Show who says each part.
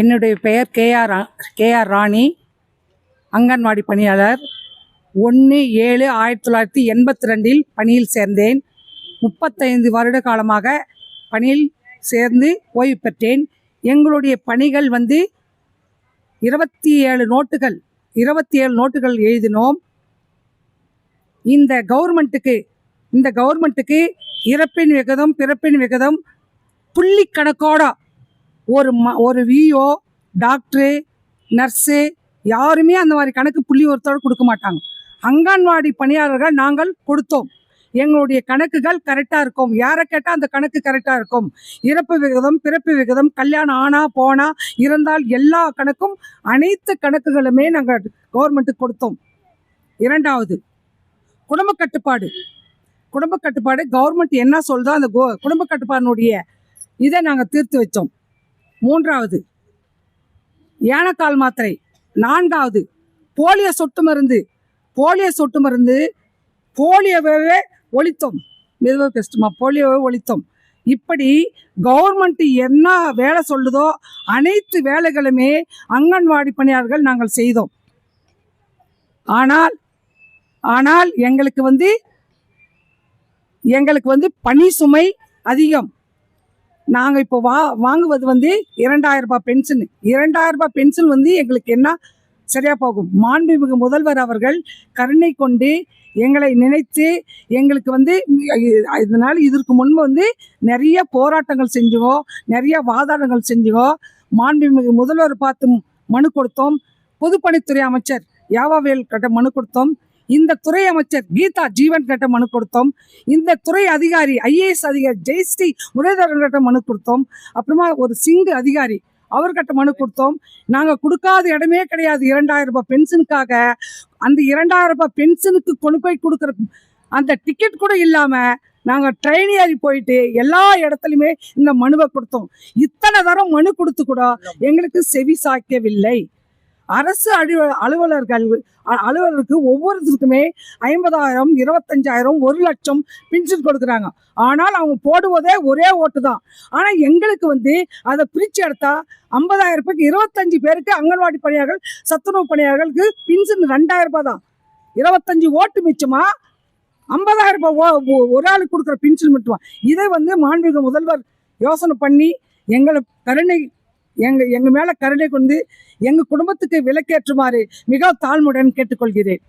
Speaker 1: என்னுடைய பெயர் KR KR ராணி அங்கன்வாடி பணியாளர். ஒன்று ஏழு ஆயிரத்தி தொள்ளாயிரத்தி எண்பத்தி ரெண்டில் பணியில் சேர்ந்தேன். முப்பத்தைந்து வருட காலமாக பணியில் சேர்ந்து ஓய்வு பெற்றேன். எங்களுடைய பணிகள் வந்து இருபத்தி ஏழு நோட்டுகள் இருபத்தி ஏழு நோட்டுகள் எழுதினோம். இந்த கவர்மெண்ட்டுக்கு இந்த கவர்மெண்ட்டுக்கு இறப்பின் விகிதம் பிறப்பின் விகிதம் புள்ளி கணக்கோட ஒரு ம ஒரு விஓ டாக்டரு நர்ஸு யாருமே அந்த மாதிரி கணக்கு புள்ளி ஒருத்தோடு கொடுக்க மாட்டாங்க. அங்கன்வாடி பணியாளர்கள் நாங்கள் கொடுத்தோம். எங்களுடைய கணக்குகள் கரெக்டாக இருக்கும். யாரை கேட்டால் அந்த கணக்கு கரெக்டாக இருக்கும். இறப்பு விகிதம் பிறப்பு விகிதம் கல்யாணம் ஆனா போனா இருந்தால் எல்லா கணக்கும் அனைத்து கணக்குகளுமே நாங்கள் கவர்மெண்ட்டுக்கு கொடுத்தோம். இரண்டாவது குடும்ப கட்டுப்பாடு. குடும்ப கட்டுப்பாடு கவர்மெண்ட் என்ன சொல்தோ அந்த கோ குடும்ப கட்டுப்பாடினுடைய இதை நாங்கள் தீர்த்து வச்சோம். மூன்றாவது. ஏனக்கால் மாத்திரை. நான்காவது போலியோ சொட்டு மருந்து. போலியோ சொட்டு மருந்து போலியோவே ஒழித்தோம். மெதுவாக பேசிட்டுமா? போலியோவை ஒழித்தோம். இப்படி கவர்மெண்ட் என்ன வேலை சொல்லுதோ அனைத்து வேலைகளுமே அங்கன்வாடி பணியாளர்கள் நாங்கள் செய்தோம். ஆனால் ஆனால் எங்களுக்கு வந்து எங்களுக்கு வந்து பணி சுமை அதிகம். நாங்கள் இப்போ வா வாங்குவது வந்து இரண்டாயிரம் ரூபாய் பென்ஷன் இரண்டாயிரம் ரூபாய் பென்ஷன் வந்து எங்களுக்கு என்ன சரியாக போகும்? மாண்புமிகு முதல்வர் அவர்கள் கருணை கொண்டு எங்களை நினைத்து எங்களுக்கு வந்து இதனால் இதற்கு முன்பு வந்து நிறைய போராட்டங்கள் செஞ்சோம் நிறைய வாதாடங்கள் செஞ்சோம் மாண்புமிகு முதல்வர் பார்த்து மனு கொடுத்தோம். பொதுப்பணித்துறை அமைச்சர் யாவாவேல் கிட்ட மனு கொடுத்தோம். இந்த துறை அமைச்சர் கீதா ஜீவன் கிட்ட மனு கொடுத்தோம். இந்த துறை அதிகாரி ஐஏஎஸ் அதிகாரி ஜெயஸ்ரீ முரளிதரன் கிட்ட மனு கொடுத்தோம். அப்புறமா ஒரு சிங்கு அதிகாரி அவர்கிட்ட மனு கொடுத்தோம். நாங்கள் கொடுக்காத இடமே கிடையாது. இரண்டாயிரம் ரூபாய் பென்ஷனுக்காக. அந்த இரண்டாயிரம் ரூபாய் பென்ஷனுக்கு கொண்டு போய் கொடுக்குற அந்த டிக்கெட் கூட இல்லாமல் நாங்கள் ட்ரெயின் ஏறி போயிட்டு எல்லா இடத்துலையுமே இந்த மனுவை கொடுத்தோம். இத்தனை தரம் மனு கொடுத்து கூட எங்களுக்கு செவி சாய்க்கவில்லை. அரசு அலுவ அலுவலர்கள் அலுவலருக்கு ஒவ்வொருத்தருக்குமே ஐம்பதாயிரம் இருபத்தஞ்சாயிரம் ஒரு லட்சம் பென்ஷன் கொடுக்குறாங்க. ஆனால் அவங்க போடுவதே ஒரே ஓட்டு தான். ஆனால் எங்களுக்கு வந்து அதை பிரித்து எடுத்தா ஐம்பதாயிரம் ரூபாய்க்கு இருபத்தஞ்சு பேருக்கு அங்கன்வாடி பணியாளர்கள் சத்துணவு பணியாளர்களுக்கு பென்ஷன் ரெண்டாயிரம் ரூபாய் தான். இருபத்தஞ்சு ஓட்டு மிச்சமா ஐம்பதாயிரம் ரூபாய் ஓ- ஒரு ஆளுக்கு கொடுக்குற பென்ஷன் மட்டுமா? இதை வந்து மாண்புமிகு முதல்வர் யோசனை பண்ணி எங்களை கருணை எங்கள் எங்கள் மேலே கருணை கொண்டு எங்கள் குடும்பத்துக்கு விலக்கேற்றுமாறு மிக தாழ்முடன் கேட்டுக்கொள்கிறேன்.